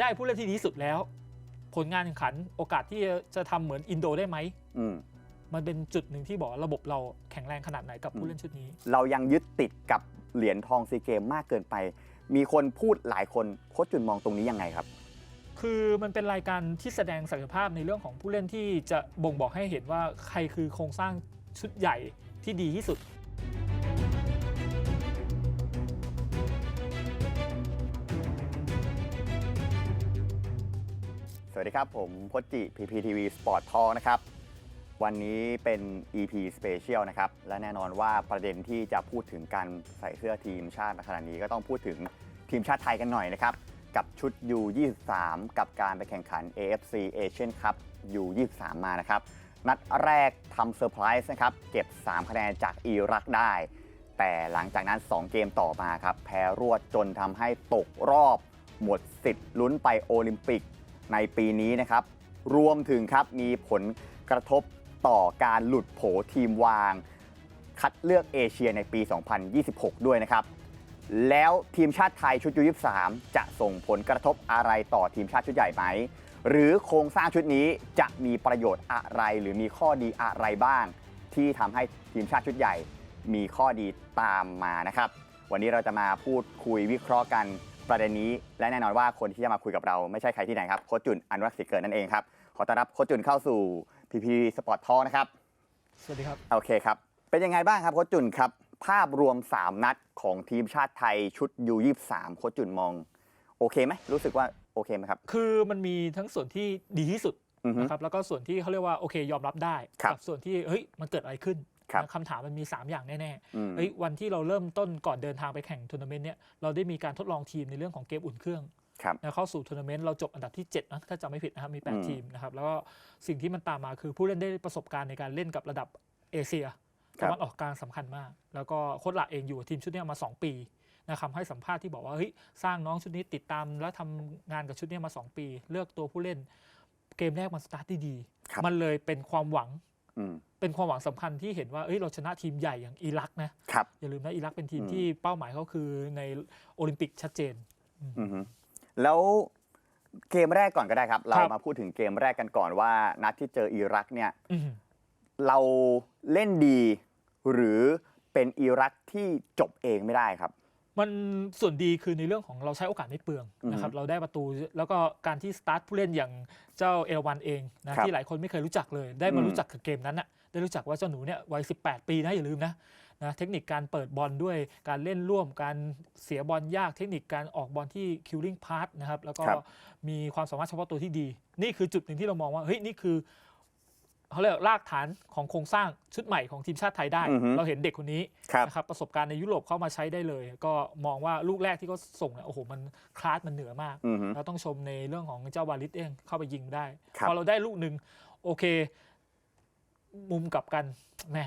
ได้ผู้เล่นที่ดีที่สุดแล้ว ผลงานแข่งขันโอกาสที่จะทำเหมือนอินโดได้ไหมอืมมันเป็นจุดหนึ่งที่บอกว่าระบบเราแข็งแรงขนาดไหนกับอืมผู้เล่นชุดนี้ เรายังยึดติดกับเหรียญทองซีเกมมากเกินไป มีคนพูดหลายคนโค้ชจุนมองตรงนี้ยังไงครับ คือมันเป็นรายการที่แสดงศักยภาพในเรื่องของผู้เล่นที่จะบ่งบอกให้เห็นว่าใครคือโครงสร้างชุดใหญ่ที่ดีที่สุด วัสดีครับ ผมพจจิ PPTV Sport Talk นะครับ วันนี้เป็น EP Special นะครับ และแน่นอนว่าประเด็นที่จะพูดถึงการใส่เสื้อทีมชาติในขณะนี้ก็ต้องพูดถึงทีมชาติไทยกันหน่อยนะครับ กับชุด U23 กับการไปแข่งขัน AFC Asian Cup U23 มานะครับ นัดแรกทำเซอร์ไพรส์นะครับ เก็บ 3 คะแนนจากอิรักได้ แต่หลังจากนั้น 2 เกมต่อมาครับ แพ้รวดจนทำให้ตกรอบหมดสิทธิ์ลุ้นไปโอลิมปิก ในปีนี้นะครับ รวมถึงครับมีผลกระทบต่อการหลุดโผทีมวาง คัดเลือกเอเชียในปี 2026 ด้วยนะครับ แล้วทีมชาติไทยชุดยู23จะส่งผลกระทบอะไรต่อทีมชาติชุดใหญ่ไหม หรือโครงสร้างชุดนี้จะมีประโยชน์อะไรหรือมีข้อดีอะไรบ้าง ที่ทำให้ทีมชาติชุดใหญ่มีข้อดีตามมานะครับ วันนี้เราจะมาพูดคุยวิเคราะห์กัน ประเด็นนี้และแน่นอนว่าคนที่จะมาคุยกับเราไม่ใช่ใครที่ไหนครับโค้ชจุนอนุรักษ์ศรีเกิดนั่นเองครับขอต้อนรับโค้ชจุนเข้าสู่ PP Sport Talk นะครับสวัสดีครับโอเคครับเป็นยังไงบ้างครับโค้ชจุนครับภาพรวม 3 นัดของทีมชาติไทยชุด U23 โค้ชจุนมอง โอเคไหมรู้สึกว่าโอเคไหมครับ คือมันมีทั้งส่วนที่ดีที่สุดอือฮึนะครับแล้วก็ส่วนที่เขาเรียกว่าโอเคยอมรับได้ครับกัส่วนที่เฮ้ยมันเกิดอะไรขึ้น ครับนะคำถามมันมี 3 อย่างแน่อืม ๆเฮ้ยวันที่เราเริ่มต้นก่อนเดินทางไปแข่งทัวร์นาเมนต์เนี่ยเราได้มีการทดลองทีมในเรื่องของเกมอุ่นเครื่อง ครับ นะเข้าสู่ทัวร์นาเมนต์เราจบอันดับที่7นะถ้าจำไม่ผิดนะครับมี อืม8 ทีมนะครับแล้วก็สิ่งที่มันตามมาคือผู้เล่นได้ประสบการณ์ในการเล่นกับระดับเอเชียครัตะบวันออกกลางสำคัญมาก แล้วก็โค้ชหลักเองอยู่กับทีมชุดเนี้ยมา 2 ปีนะครับให้สัมภาษณ์ที่บอกว่าเฮ้ยสร้างน้องชุดนี้ติดตามแล้วทำงานกับชุดเนี้ยมา 2 ปี เลือกตัวผู้เล่นเกมแรกมันสตาร์ทที่ดี ครับ มันเลยเป็นความหวัง อืม เป็นความหวังสำคัญที่เห็นว่าเอ้ยเราชนะทีมใหญ่อย่างอิรักนะครับ อย่าลืมนะอิรักเป็นทีมอืม ที่เป้าหมายเขาคือในโอลิมปิกชัดเจน อือฮึแล้วเกมแรกก่อนก็ได้ครับ เราครับ มาพูดถึงเกมแรกกันก่อนว่า นัดที่เจออิรักเนี่ย อืม เราเล่นดี หรือเป็นอิรักที่จบเองไม่ได้ครับ มันส่วนดีคือในเรื่องของเราใช้โอกาสไม่เปลืองอือฮึนะครับเราได้ประตูแล้วก็การที่สตาร์ทผู้เล่นอย่างเจ้าเอราวันเองนะครับ ที่หลายคนไม่เคยรู้จักเลย ได้มาอืมรู้จักกับเกมนั้นน่ะได้รู้จักว่าเจ้าหนูเนี่ยวัย 18 ปีนะอย่าลืมนะนะเทคนิคการเปิดบอลด้วยการเล่นร่วมการเสียบอลยากเทคนิคการออกบอลที่คิวริงพาร์นะครับแล้วก็ครับมีความสามารถเฉพาะตัวที่ดี นี่คือจุดหนึ่งที่เรามองว่าเฮ้ยนี่คือ เขาเรียกรากฐานของโครงสร้างชุดใหม่ของทีมชาติไทยได้ อือฮึเราเห็นเด็กคนนี้ครับนะครับประสบการณ์ในยุโรปเข้ามาใช้ได้เลย ก็มองว่าลูกแรกที่เขาส่งเนี่ยโอ้โหมันคลาสมันเหนือมาก อือฮึเราต้องชมในเรื่องของเจ้าวาลิสเองเข้าไปยิงได้ครับ พอเราได้ลูกหนึ่งโอเค มุมกลับกันแหม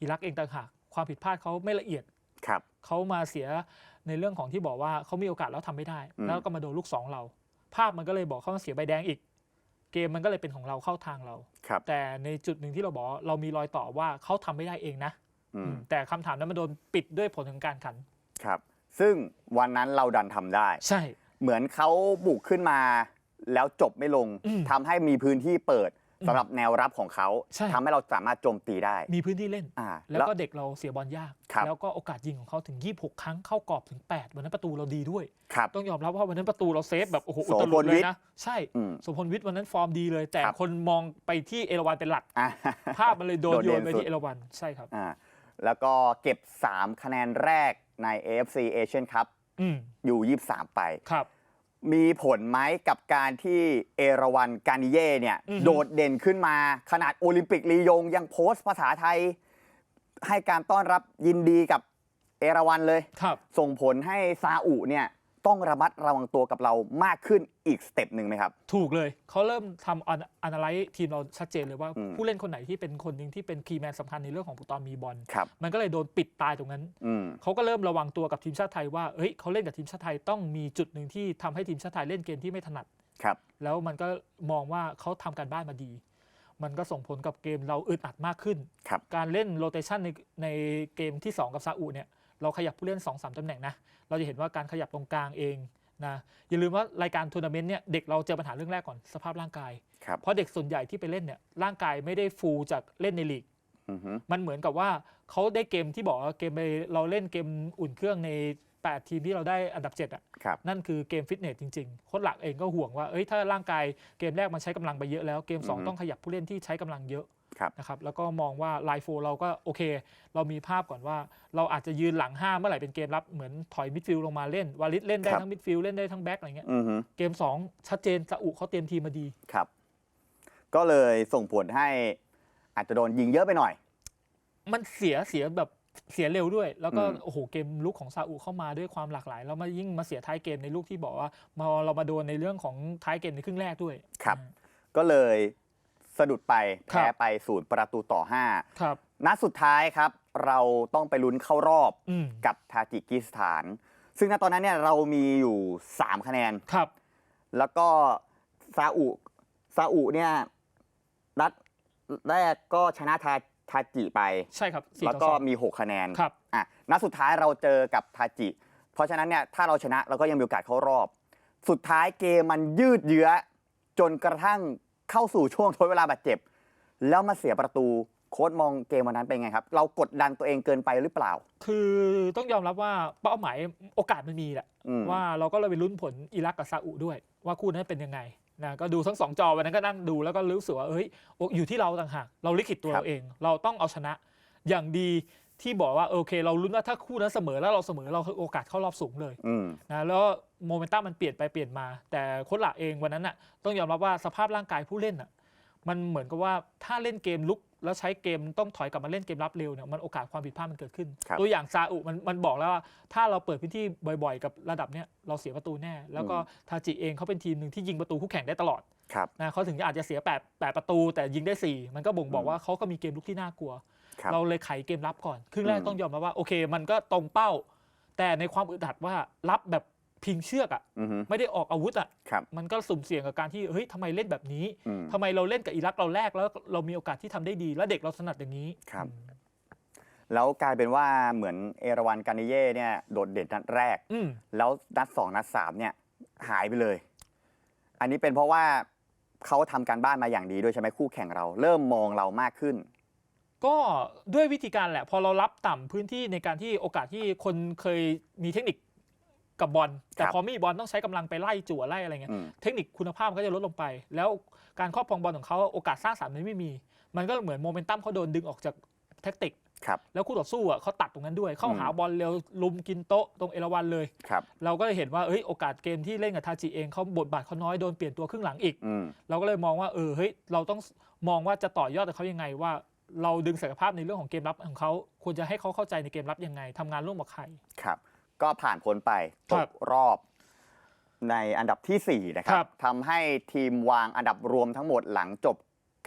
อิรักเองต่างหากความผิดพลาดเขาไม่ละเอียด ครับ เขามาเสียในเรื่องของที่บอกว่าเขามีโอกาสแล้วทำไม่ได้ อืม แล้วก็มาโดนลูกสองเรา ภาพมันก็เลยบอกเขาเสียใบแดงอีก เกมมันก็เลยเป็นของเราเข้าทางเรา ครับ แต่ในจุดหนึ่งที่เราบอกว่าเรามีรอยต่อว่าเขาทำไม่ได้เองนะ อืม แต่คำถามนั้นมันโดนปิดด้วยผลของการขัน ครับ ซึ่งวันนั้นเราดันทำได้ ใช่ เหมือนเขาบุกขึ้นมา แล้วจบไม่ลงอืม ทำให้มีพื้นที่เปิดอืม สำหรับแนวรับของเขาใช่ ทำให้เราสามารถโจมตีได้มีพื้นที่เล่น อ่าแล้ว ก็เด็กเราเสียบอลยาก ครับ แล้วก็โอกาสยิงของเขาถึง 26 ครั้งเข้ากรอบถึง 8 วันนั้นประตูเราดีด้วย ครับ ต้องยอมรับว่าวันนั้นประตูเราเซฟแบบโอ้โหอุโสตพลุลดเลวิยทย์นะ ใช่อืม สมพลวิทย์วันนั้นฟอร์มดีเลย แต่ครับ คนมองไปที่เอราวันเป็นหลัก อ่าภาพมันเลยโดนโดดโยเด่นนไปสุด ที่เอราวันใช่ครับ อ่าแล้วก็เก็บ 3 คะแนนแรกใน AFC Asian Cup อืมอยู่23 ไป ครับ มีผลไหมกับการที่เอราวันกานิเย่เนี่ยอือฮึโดดเด่นขึ้นมาขนาดโอลิมปิกลียงยังโพสต์ภาษาไทย ให้การต้อนรับยินดีกับเอราวันเลยครับส่งผลให้ซาอุเนี่ย ต้องระมัดระวังตัวกับเรามากขึ้นอีกสเต็ปหนึ่งไหมครับ ถูกเลยเขาเริ่มทำอันไลซ์ทีมเราชัดเจนเลยว่าอืมผู้เล่นคนไหนที่เป็นคนหนึ่งที่เป็นคีย์แมนสำคัญในเรื่องของตอนมีบอลครับ มันก็เลยโดนปิดตายตรงนั้น อืม เขาก็เริ่มระวังตัวกับทีมชาติไทยว่าเฮ้ยเขาเล่นกับทีมชาติไทยต้องมีจุดหนึ่งที่ทำให้ทีมชาติไทยเล่นเกมที่ไม่ถนัด ครับ แล้วมันก็มองว่าเขาทำการบ้านมาดี มันก็ส่งผลกับเกมเราอึดอัดมากขึ้น ครับ การเล่นโรเตชันในในเกมที่ 2 กับซาอุเนี่ย เราขยับผู้เล่น2อสตำแหน่งนะเราจะเห็นว่าการขยับตรงกลางเองนะอย่าลืมว่ารายการทัวร์นาเมนต์เนี่ยเด็กเราเจอปัญหาเรื่องแรกก่อนสภาพร่างกายครับเพราะเด็กส่วนใหญ่ที่ไปเล่นเนี่ยร่างกายไม่ได้ฟูลจากเล่นในลีกอือฮึมันเหมือนกับว่าเขาได้เกมที่บอกว่าเกมไปเราเล่นเกมอุ่นเครื่องใน 8 ทีมที่เราได้อันดับ7อะครับนั่นคือเกมฟิตเนสจริงๆโค้ชหลักเองก็ห่วงว่าเอ้ยถ้าร่างกายเกมแรกมันใช้กำลังไปเยอะแล้วเกมอือฮึ2ต้องขยับผู้เล่นที่ใช้กำลังเยอะครับ นะครับแล้วก็มองว่าไลฟ์โฟเราก็โอเค เรามีภาพก่อนว่า เราอาจจะยืนหลัง5เมื่อไหร่เป็นเกมรับเหมือนถอยมิดฟิลด์ลงมาเล่นวาลิสเล่นได้ครับทั้งมิดฟิลด์เล่นได้ทั้งแบ็คอะไรเงี้ยอือฮึเกม 2 ชัดเจนซาอุเขาเตรียมทีมมาดีครับ ก็เลยส่งผลให้อาจจะโดนยิงเยอะไปหน่อย มันเสียเสียแบบเสียเร็วด้วย แล้วก็อืมโอ้โหเกมลุกของซาอุเข้ามาด้วยความหลากหลาย แล้วมายิ่งมาเสียท้ายเกมในลูกที่บอกว่ามาเรามาโดนในเรื่องของท้ายเกมในครึ่งแรกด้วยครับ ก็เลย สะดุดไปครัแพ้บไปศูนย์ประตูต่อครับ5นัดสุดท้ายครับ เราต้องไปลุ้นเข้ารอบอืมกับทาจิกิสถาน ซึ่งณตอนนั้นเนี่ยเรามีอยู่ 3 คะแนนครับ แล้วก็ซาอุซาอุเนี่ยนัดแรกก็ชนะทาทาจิไป ใช่ครับสี่แล้วต่อก็สองมี 6 คะแนนครับอะนัดสุดท้ายเราเจอกับทาจิ เพราะฉะนั้นเนี่ยถ้าเราชนะเราก็ยังมีโอกาสเข้ารอบ สุดท้ายเกมมันยืดเยื้อจนกระทั่ง เข้าสู่ช่วงทดเวลาบาดเจ็บ แล้วมาเสียประตูโค้ดมองเกมวันนั้นเป็นไงครับ เรากดดันตัวเองเกินไปหรือเปล่า คือต้องยอมรับว่าเป้าหมายโอกาสมันมีแหละอืม ว่าเราก็เลยไปลุ้นผลอิรักกับซาอุด้วย ว่าคู่นั้นเป็นยังไงนะก็ดูทั้งสองจอวันนั้นก็นั่งดูแล้วก็รู้สึกว่าเอ้ยโอ้อยู่ที่เราต่างหากเราลิขิตตัวครับเราเอง เราต้องเอาชนะ อย่างดี ที่บอกว่าโอเค เราลุ้นว่าถ้าคู่นั้นเสมอแล้วเราเสมอเราโอกาสเข้ารอบสูงเลยอืม นะแล้วโมเมนตัมมันเปลี่ยนไปเปลี่ยนมา แต่โค้ชหลักเองวันนั้นน่ะต้องยอมรับว่าสภาพร่างกายผู้เล่นน่ะมันเหมือนกับว่าถ้าเล่นเกมลุกแล้วใช้เกมต้องถอยกลับมาเล่นเกมรับเร็วเนี่ยมันโอกาสความผิดพลาดมันเกิดขึ้น ครับ ตัวอย่างซาอุมันมันบอกแล้วว่าถ้าเราเปิดพื้นที่บ่อยๆ กับระดับเนี้ยเราเสียประตูแน่ แล้วก็ทาจิเองเขาเป็นทีมหนึ่งที่ยิงประตูคู่แข่งได้ตลอด ครับ นะเขาถึงจะอาจจะเสียแปดแปดประตู แต่ยิงได้สี่มันก็บ่งบอกอืมว่าเขาก็มีเกมลุกที่น่ากลัว ครับ เราเลยไขเกมรับก่อน ครึ่งแรกอืมต้องยอมรับว่าโอเค มันก็ตรงเป้า แต่ในความอึดอัดว่ารับแบบพิงเชือกอะอือฮึไม่ได้ออกอาวุธอะครับ มันก็สุ่มเสี่ยงกับการที่เฮ้ยทำไมเล่นแบบนี้อืม ทำไมเราเล่นกับอิรักเราแรกแล้วเรามีโอกาสที่ทำได้ดี แล้วเด็กเราถนัดอย่างนี้ครับอืมแล้วกลายเป็นว่าเหมือนเอราวันกานิเย่เนี่ยโดดเด่นนัดแรก อืม แล้วนัดสองนัดสามเนี่ยหายไปเลย อันนี้เป็นเพราะว่าเขาทำการบ้านมาอย่างดีด้วยใช่ไหมคู่แข่งเรา เริ่มมองเรามากขึ้น ก็ด้วยวิธีการแหละ พอเรารับต่ำพื้นที่ในการที่โอกาสที่คนเคยมีเทคนิคกับบอลแต่ครับพอไม่มีบอลต้องใช้กำลังไปไล่จั่วไล่อะไรเงี้ยอืมเทคนิคคุณภาพมันก็จะลดลงไป แล้วการครอบครองบอลของเขาโอกาสสร้างสรรค์มันไม่มี มันก็เหมือนโมเมนตัมเขาโดนดึงออกจากแท็กติกครับแล้วคู่ต่อสู้อะเขาตัดตรงนั้นด้วย เข้าอืมหาบอลเร็วลุมกินโต๊ะตรงเอราวันเลยครับเราก็เลยเห็นว่าเอ้ยโอกาสเกมที่เล่นกับทาจิเองเขาบทบาทเขาน้อยโดนเปลี่ยนตัวครึ่งหลังอีกอืมเราก็เลยมองว่าเออเฮ้ยเราต้องมองว่าจะต่อยอดกับเขายังไงว่า เราดึงศักยภาพในเรื่องของเกมรับของเขาควรจะให้เขาเข้าใจในเกมรับยังไงทำงานร่วมกับใครครับ ก็ผ่านพ้นไปคตรับกรอบในอันดับทีสี่4 นะครัครับบทำให้ทีมวางอันดับรวมทั้งหมดหลังจบ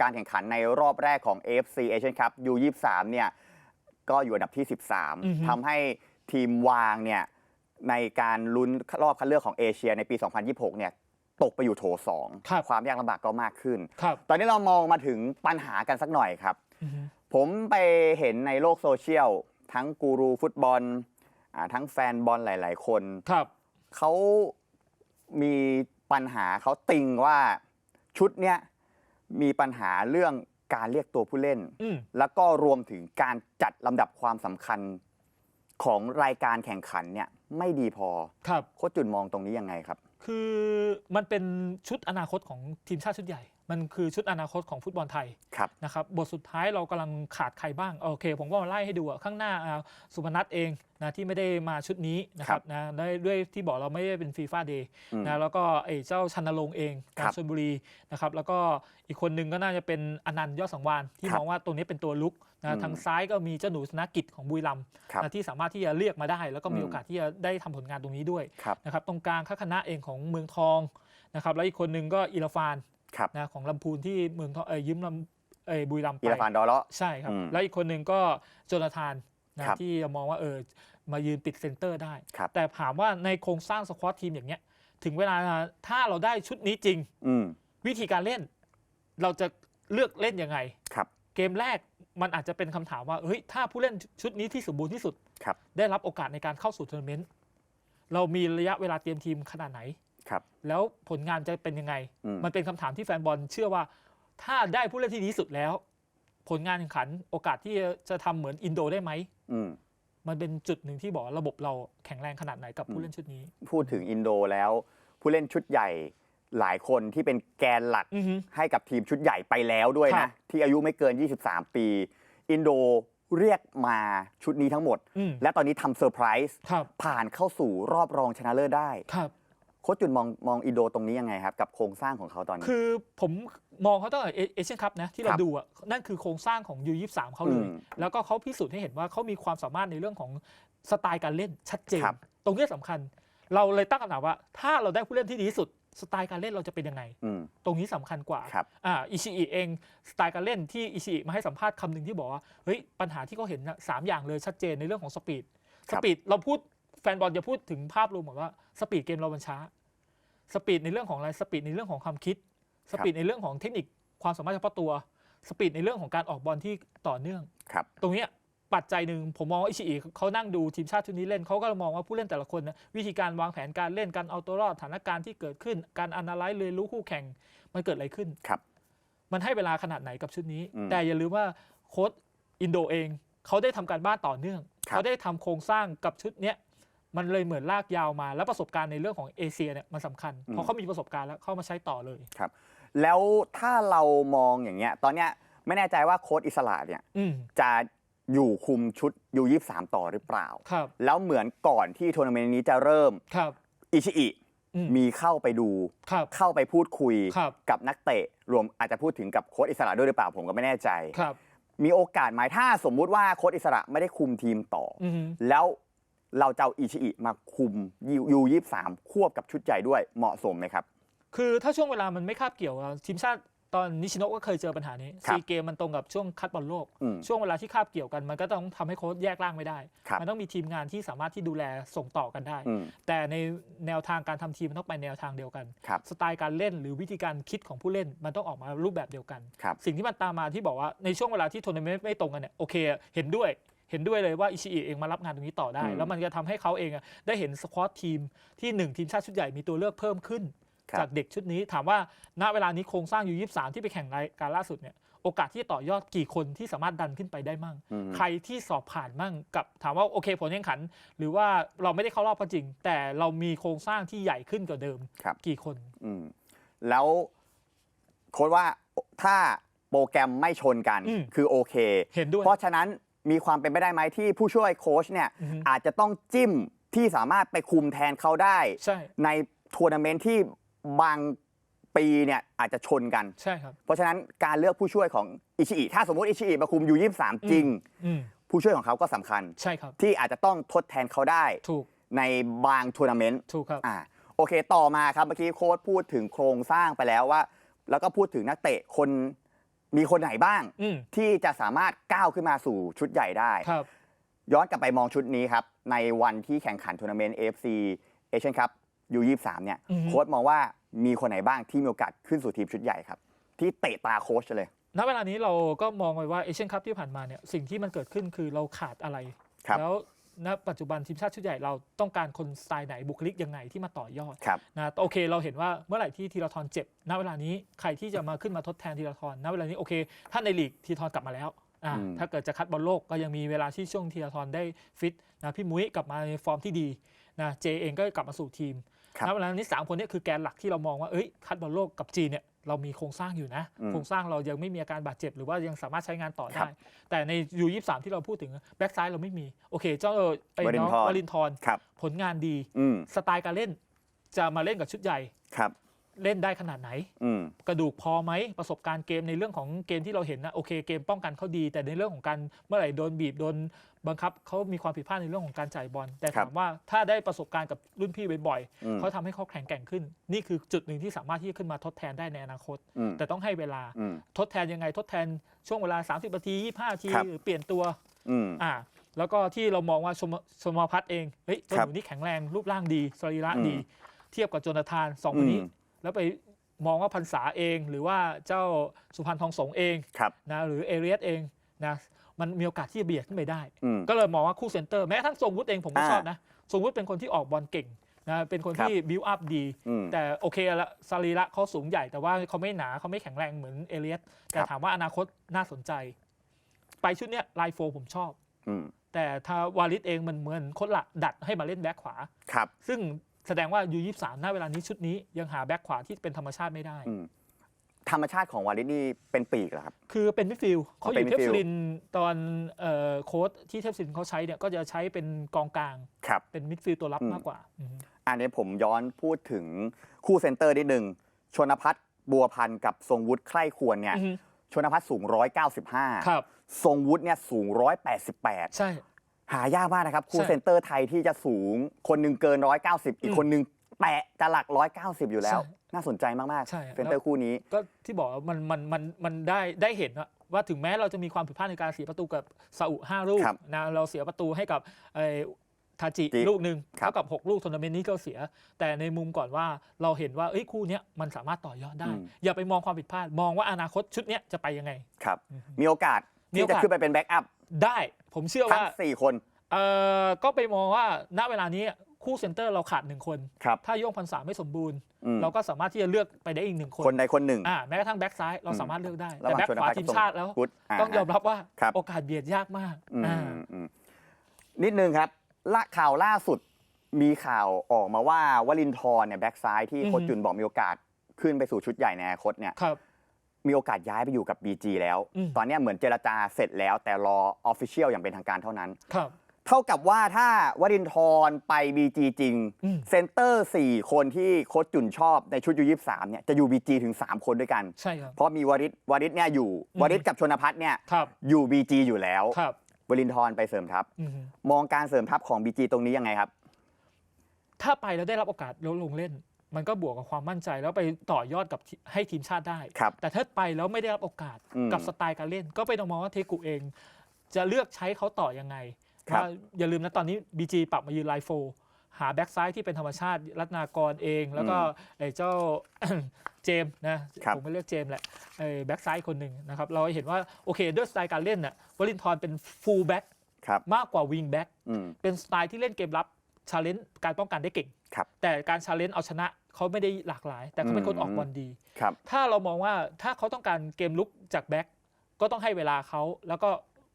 การแข่งขันในรอบแรกของ AFC Asian Cup U23 เนี่ยก็อยู่อันดับที่อือฮึ13ทำให้ทีมวางเนี่ยในการลุ้นรอบคัดเลือกของเอเชียในปี 2026 เนี่ยตกไปอยู่โถครับ2ความยากลำบากก็มากขึ้นครับตอนนี้เรามองมาถึงปัญหากันสักหน่อยครับอือฮึ ผมไปเห็นในโลกโซเชียล ทั้งกูรูฟุตบอลอ่าทั้งแฟนบอลหลาย ๆ คนครับเขามีปัญหาเขาติงว่าชุดเนี้ยมีปัญหาเรื่องการเรียกตัวผู้เล่นอืมแล้วก็รวมถึงการจัดลำดับความสำคัญของรายการแข่งขันเนี่ยไม่ดีพอครับโค้ชจุนมองตรงนี้ยังไงครับ คือมันเป็นชุดอนาคตของทีมชาติชุดใหญ่ มันคือชุดอนาคตของฟุตบอลไทยครับนะครับบทสุดท้ายเรากำลังขาดใครบ้าง โอเค ผมก็มาไล่ให้ดูอะข้างหน้าอ่าสุพนัทเองนะที่ไม่ได้มาชุดนี้นะครับนะได้ด้วยที่บอกเราไม่ได้เป็นฟีฟ่าเดย์อืมนะแล้วก็ไอ้เจ้าชันนรงค์เองครักาบรชลบุรีนะครับแล้วก็อีกคนนึงก็น่าจะเป็นอนันต์ยอดสังวานที่ครับมองว่าตรงนี้เป็นตัวลุกอืนะมทางซ้ายก็มีเจ้าหนูธนกิจของบุรีรัมย์ครับนะที่สามารถที่จะเรียกมาได้ แล้วก็มีอืมโอกาสที่จะได้ทำผลงานตรงนี้ด้วยครับนะครับตรงกลางข้าคณะเองของเมืองทองนะครับแล้วอีกคนนึงก็อีราฟาน ครับนะของลำพูนที่เมืองทองเอ้ยยืมลำเอ้ยบุรีรัมย์ไป อีราฟานดอเลาะ ใช่ครับ อืมแล้วอีกคนหนึ่งก็โจนาธานนะครับที่จะมองว่าเออมายืนติดเซนเตอร์ได้ ครับแต่ถามว่าในโครงสร้างสควอตทีมอย่างเงี้ย ถึงเวลาถ้าเราได้ชุดนี้จริง อืม วิธีการเล่น เราจะเลือกเล่นยังไง ครับ เกมแรกมันอาจจะเป็นคำถามว่าเฮ้ยถ้าผู้เล่นชุดนี้ที่สมบูรณ์ที่สุด ครับ ได้รับโอกาสในการเข้าสู่ทัวร์นาเมนต์เรามีระยะเวลาเตรียมทีมขนาดไหน ครับ แล้วผลงานจะเป็นยังไง อืม มันเป็นคำถามที่แฟนบอลเชื่อว่า ถ้าได้ผู้เล่นที่ดีที่สุดแล้ว ผลงานแข่งขันโอกาสที่จะทำเหมือนอินโดได้ไหม อืม มันเป็นจุดหนึ่งที่บอกว่าระบบเราแข็งแรงขนาดไหนกับอืผู้มเล่นชุดนี้ พูดถึงอินโดแล้ว ผู้เล่นชุดใหญ่หลายคนที่เป็นแกนหลักอือฮึ ให้กับทีมชุดใหญ่ไปแล้วด้วยครันะ บ ที่อายุไม่เกิน 23 ปี อินโดเรียกมาชุดนี้ทั้งหมด อืมและตอนนี้ทำเซอร์ไพรส์ครับผ่านเข้าสู่รอบรองชนะเลิศได้ ครับ โค้ชจุนมองมองอินโดตรงนี้ยังไงครับ กับโครงสร้างของเขาตอนนี้ คือผมมองเขาตั้งแต่เอเชียนคัพนะที่เราครับดูอะนั่นคือโครงสร้างของ U23 เขาเลยอืมแล้วก็เขาพิสูจน์ให้เห็นว่าเขามีความสามารถในเรื่องของสไตล์การเล่นชัดเจนครับตรงนี้สำคัญ เราเลยตั้งคำถามว่า ถ้าเราได้ผู้เล่นที่ดีที่สุดสไตล์การเล่นเราจะเป็นยังไงอืมตรงนี้สำคัญกว่าครับอ่าอิชิอิเองสไตล์การเล่นที่อิชิอิมาให้สัมภาษณ์คำหนึ่งที่บอกว่าเฮ้ยปัญหาที่เขาเห็นนะสามอย่างเลยชัดเจนในเรื่องของสปีดคสรับปีดเราพูดแฟนบอลจะพูดถึงภาพรวมหมดว่าสปีดเกมเรามันช้า สปีดในเรื่องของอะไรสปีดในเรื่องของความคิด สปีดในเรื่องของเทคนิคความสามารถเฉพาะตัว สปีดในเรื่องของการออกบอลที่ต่อเนื่องครับตรงเนี้ยปัจจัยหนึ่งผมมองว่าอิชิอิเขานั่งดูทีมชาติชุดนี้เล่นเขาก็มองว่าผู้เล่นแต่ละคนนะวิธีการวางแผนการเล่นการเอาตัวรอดสถานการณ์ที่เกิดขึ้น การอนาลัยเรียนรู้คู่แข่งมันเกิดอะไรขึ้นครับ มันให้เวลาขนาดไหนกับชุดนี้อืมแต่อย่าลืมว่าโค้ชอินโดเองเขาได้ทำการบ้านต่อเนื่องครับเขาได้ทำโครงสร้างกับชุดเนี้ย มันเลยเหมือนลากยาวมา แล้วประสบการณ์ในเรื่องของเอเชียเนี่ยมันสำคัญเพราะเขามีประสบการณ์แล้วเข้ามาใช้ต่อเลยแล้วถ้าเรามองอย่างเงี้ย ตอนเนี้ยไม่แน่ใจว่าโค้ชอิสระเนี่ยอืมจะอยู่คุมชุดยู23ต่อหรือเปล่า ครับแล้วเหมือนก่อนที่ทัวร์นาเมนต์นี้จะเริ่มครับอิชิอิอืมมีเข้าไปดู ครับ เข้าไปพูดคุยครับ กับนักเตะ รวมอาจจะพูดถึงกับโค้ชอิสระด้วยหรือเปล่าผมก็ไม่แน่ใจ ครับมีโอกาสไหมถ้าสมมุติว่าโค้ชอิสระไม่ได้คุมทีมต่อออืมแล้ว เราจะเอาอิชิอิมาคุมยูยี่สามควบกับชุดใหญ่ด้วยเหมาะสมไหมครับ คือถ้าช่วงเวลามันไม่คาบเกี่ยวอะทีมชาติตอนนิชิโนะก็เคยเจอปัญหานี้ครับซีเกมมันตรงกับช่วงคัดบอลโลกอืมช่วงเวลาที่คาบเกี่ยวกัน มันก็ต้องทำให้โค้ชแยกร่างไม่ได้ครับมันต้องมีทีมงานที่สามารถที่ดูแลส่งต่อกันได้อืมแต่ในแนวทางการทำทีมมันต้องไปแนวทางเดียวกันครับสไตล์การเล่นหรือวิธีการคิดของผู้เล่นมันต้องออกมารูปแบบเดียวกันครับสิ่งที่มันตามมาที่บอกว่าในช่วงเวลาที่ทัวร์นาเมนต์ไม่ตรงกันเนี่ยโอเค เห็นด้วย เห็นด้วยเลยว่าอิชิอิเองมารับงานตรงนี้ต่อได้อืมแล้วมันจะทำให้เขาเองอะได้เห็นสควอตทีมที่หนึ่งทีมชาติชุดใหญ่มีตัวเลือกเพิ่มขึ้นครับจากเด็กชุดนี้ถามว่าณเวลานี้โครงสร้างอยู่23ที่ไปแข่งรายการล่าสุดเนี่ยโอกาสที่จะต่อยอดกี่คนที่สามารถดันขึ้นไปได้มั่งอืมใครที่สอบผ่านมั่งกับถามว่าโอเคผลแข่งขัน หรือว่าเราไม่ได้เข้ารอบก็จริง แต่เรามีโครงสร้างที่ใหญ่ขึ้นกว่าเดิมครับกี่คนอืมแล้วโค้ชว่าถ้าโปรแกรมไม่ชนกันอืมคือโอเคเห็นด้วยเพราะฉะนั้น มีความเป็นไปได้ไหมที่ผู้ช่วยโค้ชเนี่ยอือฮึ อาจจะต้องจิ้มที่สามารถไปคุมแทนเขาได้ ใช่ในทัวร์นาเมนต์ที่บางปีเนี่ยอาจจะชนกัน ใช่ครับ เพราะฉะนั้นการเลือกผู้ช่วยของอิชิอิถ้าสมมติอิชิอิมาคุมยูยี่สามจริง อืมผู้ช่วยของเขาก็สำคัญ ใช่ครับ ที่อาจจะต้องทดแทนเขาได้ถูกในบางทัวร์นาเมนต์ถูกครับ อ่าโอเคต่อมาครับเมื่อกี้โค้ชพูดถึงโครงสร้างไปแล้วว่า แล้วก็พูดถึงนักเตะคน มีคนไหนบ้างอืม ที่จะสามารถก้าวขึ้นมาสู่ชุดใหญ่ได้ ครับ ย้อนกลับไปมองชุดนี้ครับ ในวันที่แข่งขันทัวร์นาเมนต์ AFC Asian Cup U23 เนี่ยอือฮึ โค้ชมองว่ามีคนไหนบ้างที่มีโอกาสขึ้นสู่ทีมชุดใหญ่ครับ ที่เตะตาโค้ชเลย ณเวลานี้เราก็มองไว้ว่าเอเชียนคัพที่ผ่านมาเนี่ยสิ่งที่มันเกิดขึ้นคือเราขาดอะไร ครับ แล้ว ณปัจจุบันทีมชาติชุดใหญ่เราต้องการคนสไตล์ไหนบุคลิกยังไงที่มาต่อยอดครับนะโอเค เราเห็นว่าเมื่อไหร่ที่ธีรทรเจ็บณเวลานี้ใครที่จะมาขึ้นมาทดแทนธีรทรณเวลานี้โอเค ถ้าในลีกธีรทรกลับมาแล้วอ่าอืม ถ้าเกิดจะคัดบอลโลกก็ยังมีเวลาที่ช่วงธีรทรได้ฟิตนะพี่มุ้ยกลับมาในฟอร์มที่ดีนะเจเองก็กลับมาสู่ทีมครับ ณเวลานี้สามคนเนี้คือแกนหลักที่เรามองว่าเอ้ยคัดบอลโลกกับจีนเนี่ยเรามีโครงสร้างอยู่นะอืมโครงสร้างเรายังไม่มีอาการบาดเจ็บ หรือว่ายังสามารถใช้งานต่อครัได้บแต่ในยูยี่สามที่เราพูดถึงแบ็กซ้ายเราไม่มี โอเค เจ้าเออไอ้วรินน้องทร์วรินทร์ครับผลงานดีอืมสไตล์การเล่นจะมาเล่นกับชุดใหญ่ครับ เล่นได้ขนาดไหน อืม กระดูกพอไหมประสบการณ์เกมในเรื่องของเกมที่เราเห็นนะโอเคเกมป้องกันเขาดี แต่ในเรื่องของการเมื่อไหร่โดนบีบโดนบังคับเขามีความผิดพลาดในเรื่องของการจ่ายบอลแต่ครัถาบมว่าถ้าได้ประสบการณ์กับรุ่นพี่บ่อยอืๆมเขาทำให้เขาแข็งแกร่งขึ้น นี่คือจุดหนึ่งที่สามารถที่จะขึ้นมาทดแทนได้ในอนาคต อืมแต่ต้องให้เวลาอืม ทดแทนยังไงทดแทนช่วงเวลา 30นาที25นาทีครับ หรือเปลี่ยนตัวอืม อ่าแล้วก็ที่เรามองว่าชมชมพัฒน์เองเฮ้ยเจ้าคหรับนูนี่แข็งแรงรูปร่างดีสรีระอืมดี เทียบกับโจนาธานสองคนนี้อืม แล้วไปมองว่าพันษาเอง หรือว่าเจ้าสุพรรณทองสงเองครับ นะหรือเอเรียสเองนะมันมีโอกาสที่จะเบียดขึ้นไปได้ อืม ก็เลยมองว่าคู่เซนเตอร์แม้กระทั้งทรงวุฒิเองผมก็อ่าชอบนะทรงวุฒิเป็นคนที่ออกบอลเก่งนะเป็นคนครับที่บิวอัพดี อืมแต่โอเคละสรีระเขาสูงใหญ่แต่ว่าเขาไม่หนาเขาไม่แข็งแรงเหมือนเอเลียสแต่ครับ ถามว่าอนาคตน่าสนใจ ไปชุดเนี้ยไลโฟผมชอบ อืมแต่ถ้าวาลิสเองมันเหมือนโคตรละดัดให้มาเล่นแบ็คขวา ครับ ซึ่ง แสดงว่ายูยี่สามณเวลานี้ชุดนี้ยังหาแบ็คขวาที่เป็นธรรมชาติไม่ได้ อืมธรรมชาติของวาลิสนี่เป็นปีกเหรอครับ คือเป็นมิดฟิลด์เขาอเป็นยู่มิเทดพฟิลด์ซิลินตอนเอ่อโค้ชที่เทพซิลินเขาใช้เนี่ยก็จะใช้เป็นกองกลาง ครับ เป็นมิดฟิลด์ตัวรับอืม มากกว่าอืมอันนี้ผมย้อนพูดถึงคู่เซนเตอร์นิดนึงชนพัฒน์บัวพันธ์กับทรงวุฒิใคร่ควรเนี่ย อือฮึชนพัฒน์สูง195ครับทรงวุฒิเนี่ยสูง 188 ใช่ หายากมากนะครับคู่ใช่ เซนเตอร์ไทยที่จะสูง คนหนึ่งเกิน 190 อีกอืมคนหนึ่งแปะจะหลัก 190 อยู่แล้วใช่น่าสนใจมากใช่ๆ เซนเตอร์คู่นี้ ก็ที่บอกว่ามันมันมันมันได้ได้เห็นว่าว่าถึงแม้เราจะมีความผิดพลาดในการเสียประตูกับซาอุห้าลูกครับนะเราเสียประตูให้กับไอ้ทาจิจิลูกหนึ่งครับ เท่ากับ 6 ลูกทัวร์นาเมนต์นี้ก็เสีย แต่ในมุมก่อนว่าเราเห็นว่าเอ้ยคู่เนี้ยมันสามารถต่อยอดได้ อย่าไปมองความผิดพลาด มองว่าอนาคตชุดเนี้ยจะไปยังไง ครับอือฮึมีโอกาสมีที่โอจะกาส ขึ้นไปเป็นแบ็กอัพ ได้ ผมเชื่อทั้งว่า4คน เอ่อก็ไปมองว่าณเวลานี้คู่เซนเตอร์เราขาดหนึ่งคน ครับ ถ้าโย่งพันษาไม่สมบูรณ์ อืมเราก็สามารถที่จะเลือกไปได้อีกหนึ่งคนคนใดคนหนึ่ง อ่าแม้กระทั่งแบ็กซ้ายเราอืม สามารถเลือกได้ระหแต่ว่างแบ็กชนขวาพัฒน์ทีมกับชาติแล้ว พุทธา ต้องยอมรับว่าครับ โอกาสเบียดยากมากอืมอ่าอืมนิดนึงครับละข่าวล่าสุดมีข่าวออกมาว่าวลินทรเนี่ยแบ็กซ้ายที่อือฮึโค้ชจุนบอกมีโอกาสขึ้นไปสู่ชุดใหญ่ในอนาคตเนี่ย ครับ มีโอกาสย้ายไปอยู่กับ BG แล้ว อืม ตอนเนี้ยเหมือนเจรจาเสร็จแล้วแต่รอออฟฟิเชียลอย่างเป็นทางการเท่านั้น ครับ เท่ากับว่าถ้าวรินทรไป BG จริง อืม เซนเตอร์ 4 คนที่โค้ชจุนชอบในชุดยู23เนี่ยจะอยู่ BG ถึง 3 คนด้วยกัน ใช่ครับ เพราะมีวริศวริศเนี่ยอยู่อืม วริศกับชนพัฒน์เนี่ยครับอยู่ BG อยู่แล้วครับวรินทรไปเสริมทัพ อืมมองการเสริมทัพของ BG ตรงนี้ยังไงครับ ถ้าไปแล้วได้รับโอกาสแล้วลงเล่น มันก็บวกกับความมั่นใจแล้วไปต่อยอดกับที่ให้ทีมชาติได้ ครับ แต่ถ้าไปแล้วไม่ได้รับโอกาสอืมกับสไตล์การเล่น ก็ไปต้องมองว่าเทกุเอง จะเลือกใช้เขาต่อยังไงครับ ว่าอย่าลืมนะตอนนี้ BG ปรับมายืนไลน์โฟร์หาแบ็กซ้ายที่เป็นธรรมชาติรัตนากรเอง แล้วก็ไอ้เจ้า เจมส์นะ ครับ ผมไม่เรียกเจมส์แหละไอ้แบ็กซ้ายคนหนึ่งนะครับ เราเห็นว่าโอเคด้วยสไตล์การเล่นน่ะวลินทรเป็นฟูลแบ็กครับ มากกว่าวิงแบ็ก อืม เป็นสไตล์ที่เล่นเกมรับชาเลนจ์การป้องกันได้เก่ง ครับแต่การชาเลนจ์เอาชนะ เขาไม่ได้หลากหลาย แต่เขาเป็นคนออกบอลดี ครับ ถ้าเรามองว่าถ้าเขาต้องการเกมลุกจากแบ็กก็ต้องให้เวลาเขาแล้วก็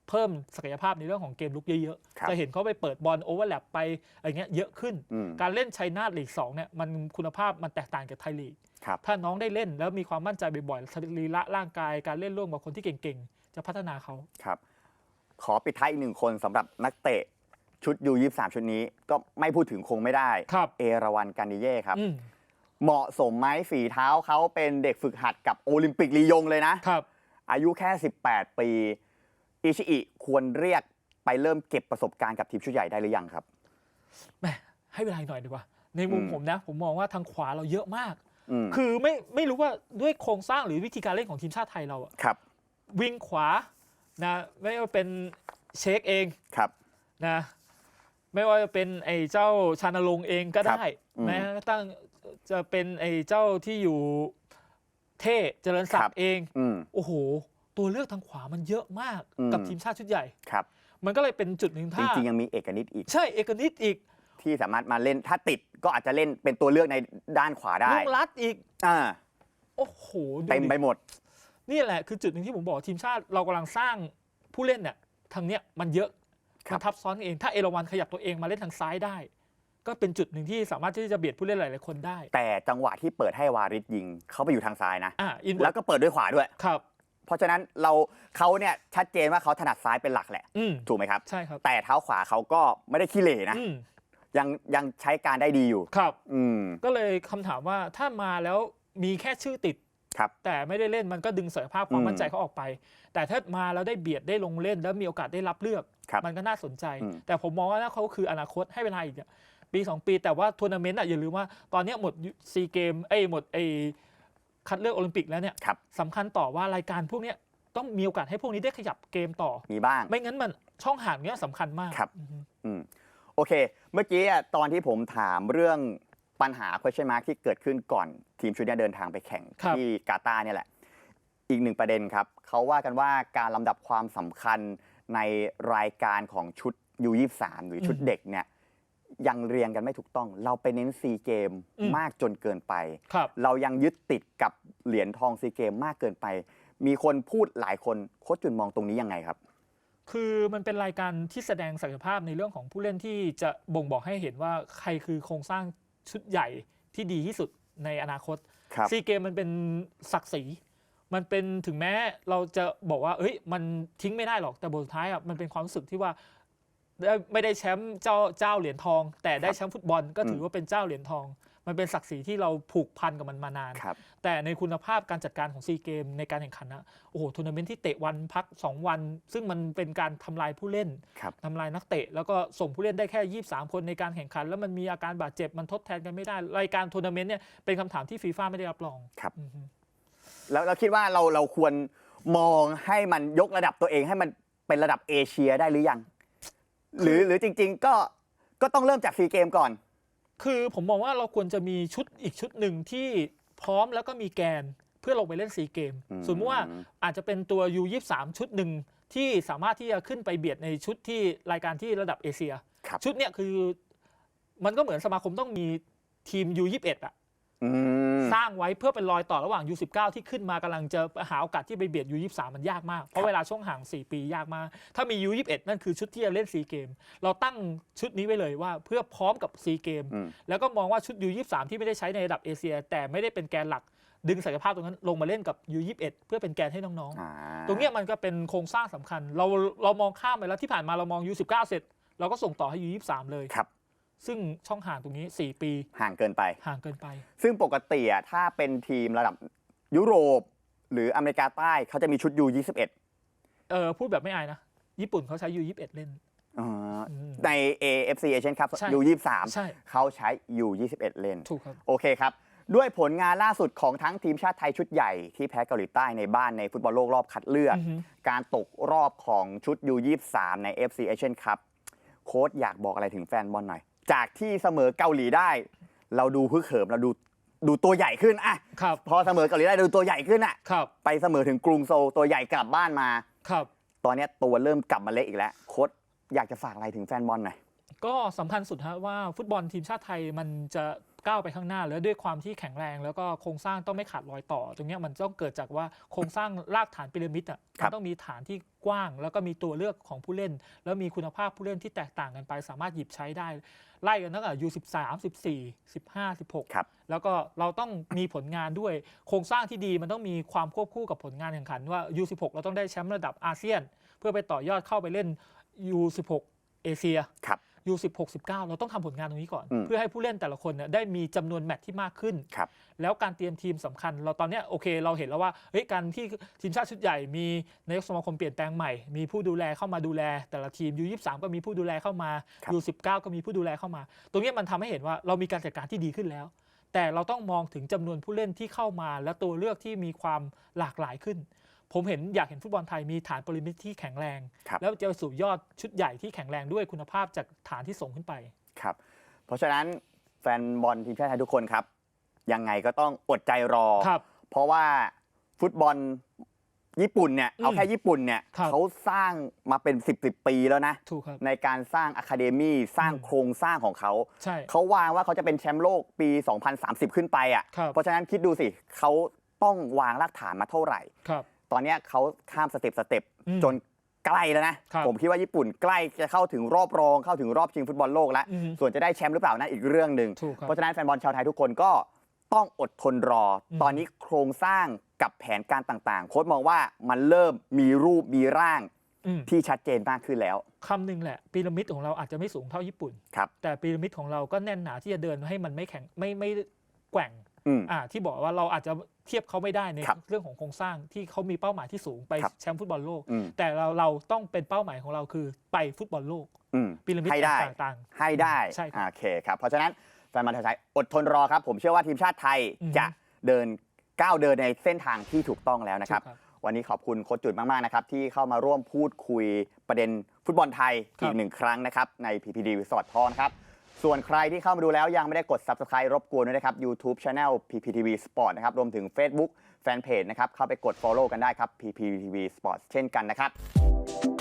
เพิ่มศักยภาพในเรื่องของเกมลุกเยอะครับๆ จะเห็นเขาไปเปิดบอลโอเวอร์แลปไปอะไรเงี้ยเยอะขึ้น อืม การเล่นชัยนาทลีกสองเนี่ยมันคุณภาพมันแตกต่างจากไทยลีก ครับ ถ้าน้องได้เล่นแล้วมีความมั่นใจบ่อยๆสรีระร่างกาย การเล่นร่วมกับคนที่เก่งๆ จะพัฒนาเขา ครับ ขอปิดท้ายอีกหนึ่งคนสำหรับนักเตะชุดยู23ชุดนี้ก็ไม่พูดถึงคงไม่ได้ ครับ เอราวันการนิเย่ครับ อืม เหมาะสมไหมฝีเท้าเขาเป็นเด็กฝึกหัดกับโอลิมปิกลียงเลยนะ ครับ อายุแค่ 18 ปี อิชิอิควรเรียกไปเริ่มเก็บประสบการณ์กับทีมชุดใหญ่ได้หรือยังครับ แหมให้เวลาอีกหน่อยดีกว่า ในมุมอืม ผมนะ ผมมองว่าทางขวาเราเยอะมาก อืมคือไม่ไม่รู้ว่าด้วยโครงสร้างหรือวิธีการเล่นของทีมชาติไทยเราอะครับวิ่งขวานะไม่ว่าเป็นเชคเองครับ นะไม่ว่าจะเป็นไอ้เจ้าชานรงค์เองก็ได้อืม แม้กระทั่ง จะเป็นไอ้เจ้าที่อยู่เท่เจริญศักครัดิ์บเอง อืม โอ้โห ตัวเลือกทางขวามันเยอะมากอืม กับทีมชาติชุดใหญ่ ครับ มันก็เลยเป็นจุดหนึ่งจถ้าริงๆ ยังมีเอกนิตอีก ใช่เอกนิตอีกที่สามารถมาเล่นถ้าติดก็อาจจะเล่นเป็นตัวเลือกในด้านขวาได้ลุงรัดอีก อ่าโอ้โหดูเต็มดิไปหมด นี่แหละคือจุดหนึ่งที่ผมบอกทีมชาติเรากำลังสร้างผู้เล่นเนี่ยทางเนี้ยมันเยอะครับ มันทับซ้อนกันเองถ้าเอราวันขยับตัวเองมาเล่นทางซ้ายได้ ก็เป็นจุดหนึ่งที่สามารถที่จะเบียดผู้เล่นหลายๆคนได้แต่จังหวะที่เปิดให้วาริศยิงเขาไปอยู่ทางซ้ายนะ อ่าอินแล้วก็เปิดด้วยขวาด้วย ครับ เพราะฉะนั้นเราเขาเนี่ยชัดเจนว่าเขาถนัดซ้ายเป็นหลักแหละ อืมถูกไหมครับ ใช่ครับแต่เท้าขวาเขาก็ไม่ได้ขี้เหร่นะ อืมยังยังใช้การได้ดีอยู่ ครับ อืม ก็เลยคำถามว่าถ้ามาแล้วมีแค่ชื่อติด ครับแต่ไม่ได้เล่นมันก็ดึงศักยภาพความอืมมั่นใจเขาออกไป แต่ถ้ามาแล้วได้เบียดได้ลงเล่น แล้วมีโอกาสได้รับเลือก ครับมันก็น่าสนใจ อืม แต่ผมมองว่าถ้าเขาคืออนาคตให้เวลาอีกอะ ปี 2 ปีแต่ว่าทัวร์นาเมนต์อะอย่าลืมว่าตอนเนี้ยหมดซีเกมเอ้ยหมดไอ้คัดเลือกโอลิมปิกแล้วเนี่ยครับ สำคัญต่อว่ารายการพวกเนี้ยต้องมีโอกาสให้พวกนี้ได้ขยับเกมต่อ มีบ้าง ไม่งั้นมันช่องห่างเนี้ยสำคัญมากครับ อือฮึ อืมโอเค เมื่อกี้อะตอนที่ผมถามเรื่องปัญหา question mark ที่เกิดขึ้นก่อนทีมชุดเนี้ยเดินทางไปแข่งที่กาตาร์เนี่ยแหละ อีกหนึ่งประเด็นครับ เขาว่ากันว่าการลำดับความสำคัญในรายการของชุด U23 หรือชุดเด็กเนี่ย ยังเรียงกันไม่ถูกต้อง เราไปเน้นซีเกมอืม มากจนเกินไป ครับ เรายังยึดติดกับเหรียญทองซีเกมมากเกินไป มีคนพูดหลายคนโค้ชจุนมองตรงนี้ยังไงครับ คือมันเป็นรายการที่แสดงศักยภาพในเรื่องของผู้เล่นที่จะบ่งบอกให้เห็นว่าใครคือโครงสร้างชุดใหญ่ที่ดีที่สุดในอนาคต ครับ ซีเกมมันเป็นศักดิ์ศรี มันเป็นถึงแม้เราจะบอกว่า เอ้ย มันทิ้งไม่ได้หรอก แต่บทสุดท้ายอะ มันเป็นความรู้สึกที่ว่า ได้ไม่ได้แชมป์เจ้าเจ้าเหรียญทอง แต่ได้แชมป์ฟุตบอลก็ถือว่าเป็นเจ้าเหรียญทอง มันเป็นศักดิ์ศรีที่เราผูกพันกับมันมานาน ครับ แต่ในคุณภาพการจัดการของซีเกมในการแข่งขันนะโอ้โหทัวร์นาเมนต์ที่เตะวันพัก 2 วัน ซึ่งมันเป็นการทำลายผู้เล่นครับ ทำลายนักเตะ แล้วก็ส่งผู้เล่นได้แค่ 23 คนในการแข่งขัน แล้วมันมีอาการบาดเจ็บมันทดแทนกันไม่ได้รายการทัวร์นาเมนต์เนี่ยเป็นคำถามที่ฟีฟ่าไม่ได้รับรองครับ อือฮึ แล้วเราคิดว่าเราเราควรมองให้มันยกระดับตัวเองให้มันเป็นระดับเอเชียได้หรือยัง หรือหรือจริง ๆ ก็ก็ต้องเริ่มจากซีเกมก่อน คือผมมองว่าเราควรจะมีชุดอีกชุดหนึ่งที่พร้อมแล้วก็มีแกนเพื่อลงไปเล่นซีเกมอืม สมมติว่าอาจจะเป็นตัว U23 ชุดหนึ่งที่สามารถที่จะขึ้นไปเบียดในชุดที่รายการที่ระดับเอเชีย ครับ ชุดเนี้ยคือมันก็เหมือนสมาคมต้องมีทีม U21 อะ อืม สร้างไว้เพื่อเป็นรอยต่อระหว่าง U19 ที่ขึ้นมากำลังจะหาโอกาสที่ไปเบียด U23 มันยากมาก เพราะเวลาช่วงห่าง 4 ปียากมาก ถ้ามี U21 นั่นคือชุดที่จะเล่นซีเกม เราตั้งชุดนี้ไว้เลยว่าเพื่อพร้อมกับซีเกม อืม แล้วก็มองว่าชุด U23 ที่ไม่ได้ใช้ในระดับเอเชีย แต่ไม่ได้เป็นแกนหลัก ดึงศักยภาพตรงนั้นลงมาเล่นกับ U21 เพื่อเป็นแกนให้น้องอ่าๆตรงเนี้ยมันก็เป็นโครงสร้างสำคัญ เราเรามองข้ามไปแล้วที่ผ่านมาเรามอง U19 เสร็จ เราก็ส่งต่อให้ U23 เลย ครับ ซึ่งช่องห่างตรงนี้ 4 ปี ห่างเกินไป ห่างเกินไป ซึ่งปกติอะถ้าเป็นทีมระดับยุโรป หรืออเมริกาใต้เขาจะมีชุด U21 เออพูดแบบไม่อายนะ ญี่ปุ่นเขาใช้ U21 เล่น อ่าอืม ใน AFC Asian Cup ใช่ U23 ใช่ เขาใช้ U21 เล่น ถูกครับ โอเคครับ ด้วยผลงานล่าสุดของทั้งทีมชาติไทยชุดใหญ่ที่แพ้เกาหลีใต้ในบ้านในฟุตบอลโลกรอบคัดเลือก อือฮึ การตกรอบของชุด U23 ใน FC Asian Cup โค้ชอยากบอกอะไรถึงแฟนบอลหน่อย จากที่เสมอเกาหลีได้ เราดูฮึกเหิมเราดูดูตัวใหญ่ขึ้นอะครับพอเสมอเกาหลีได้ดูตัวใหญ่ขึ้นอะครับไปเสมอถึงกรุงโซลตัวใหญ่กลับบ้านมาครับ ตอนเนี้ยตัวเริ่มกลับมาเละอีกแล้วโค้ชอยากจะฝากอะไรถึงแฟนบอลหน่อยก็สำคัญสุดฮะว่าฟุตบอลทีมชาติไทยมันจะ ก้าวไปข้างหน้า แล้วด้วยความที่แข็งแรง แล้วก็โครงสร้างต้องไม่ขาดรอยต่อ ตรงเนี้ยมันต้องเกิดจากว่าโครงสร้างรากฐานพีระมิดอะครัมับนต้องมีฐานที่กว้าง แล้วก็มีตัวเลือกของผู้เล่น แล้วมีคุณภาพผู้เล่นที่แตกต่างกันไป สามารถหยิบใช้ได้ ไล่กันตั้งแต่ U13 14 15 16ครับแล้วก็เราต้องมีผลงานด้วย โครงสร้างที่ดีมันต้องมีความควบคู่กับผลงานแข่งขันว่า U16 เราต้องได้แชมป์ระดับอาเซียน เพื่อไปต่อยอดเข้าไปเล่น U16 เอเชียครับ U16 19เราต้องทำผลงานตรงนี้ก่อนอืมเพื่อให้ผู้เล่นแต่ละคนเนี่ยได้มีจำนวนแมตช์ที่มากขึ้นครับแล้วการเตรียมทีมสำคัญ เราตอนเนี้ยโอเค เราเห็นแล้วว่าเฮ้ยการที่ทีมชาติชุดใหญ่มีนายกสมาคมเปลี่ยนแปลงใหม่ มีผู้ดูแลเข้ามาดูแล แต่ละทีม U23 ก็มีผู้ดูแลเข้ามาครับ U19 ก็มีผู้ดูแลเข้ามา ตรงเนี้ยมันทำให้เห็นว่าเรามีการจัดการที่ดีขึ้นแล้วแต่เราต้องมองถึงจำนวนผู้เล่นที่เข้ามาและตัวเลือกที่มีความหลากหลายขึ้น ผมเห็นอยากเห็นฟุตบอลไทยมีฐานปริมิตที่แข็งแรง ครับ แล้วจะไปสู่ยอดชุดใหญ่ที่แข็งแรงด้วยคุณภาพจากฐานที่ส่งขึ้นไป ครับเพราะฉะนั้นแฟนบอลทีมชาติไทยทุกคนครับ ยังไงก็ต้องอดใจรอ ครับ เพราะว่าฟุตบอลญี่ปุ่นเนี่ยอืมเอาแค่ญี่ปุ่นเนี่ยครับ เขาสร้างมาเป็น 10บสปีแล้วนะ ถูกครับ ในการสร้างอะคาเดมี่สร้างอืม โครงสร้างของเขา ใช่ เขาวางว่าเขาจะเป็นแชมป์โลกปี 2030 ขึ้นไปอะ ครับ เพราะฉะนั้นคิดดูสิเขาต้องวางรากฐานมาเท่าไหร่ ครับ ตอนเนี้ยเขาข้ามสเต็ปสเต็ปอืมจนใกล้แล้วนะ ครับ ผมคิดว่าญี่ปุ่นใกล้จะเข้าถึงรอบรองเข้าถึงรอบชิงฟุตบอลโลกแล้ว อืมส่วนจะได้แชมป์หรือเปล่านั่นอีกเรื่องหนึ่ง ถูกครับ เพราะฉะนั้นแฟนบอลชาวไทยทุกคนก็ต้องอดทนรออม ตอนนี้โครงสร้างกับแผนการต่างๆ โค้ชมองว่ามันเริ่มมีรูปมีร่างอืมที่ชัดเจนมากขึ้นแล้ว คำหนึ่งแหละพีระมิดของเราอาจจะไม่สูงเท่าญี่ปุ่น ครับ แต่พีระมิดของเราก็แน่นหนาที่จะเดินให้มันไม่แข็งไม่ไม่แกว่ง อืม อ่าที่บอกว่าเราอาจจะเทียบเขาไม่ได้ในครับเรื่องของโครงสร้างที่เขามีเป้าหมายที่สูงไปครับ แชมป์ฟุตบอลโลก อืมแต่เราเราต้องเป็นเป้าหมายของเราคือไปฟุตบอลโลกอืม พีระมิดให้ได้ ต่างให้ได้ใช่ครับ โอเคครับ เพราะฉะนั้นแฟนบอลไทยอดทนรอครับ ผมเชื่อว่าทีมชาติไทยอือฮึ จะเดินก้าวเดินในเส้นทางที่ถูกต้องแล้วๆนะครับถูกครับ วันนี้ขอบคุณโค้ชจุดมาก ๆ นะครับ ที่เข้ามาร่วมพูดคุยประเด็นฟุตบอลไทย ครับ อีกหนึ่งครั้งนะครับ ใน PPD Resort ทองนะครับ ส่วนใครที่เข้ามาดูแล้วยังไม่ได้กด Subscribe รบกวนด้วยนะครับ YouTube Channel PPTV Sport นะครับ รวมถึง Facebook Fanpage นะครับ เข้าไปกด Follow กันได้ครับ PPTV Sport เช่นกันนะครับ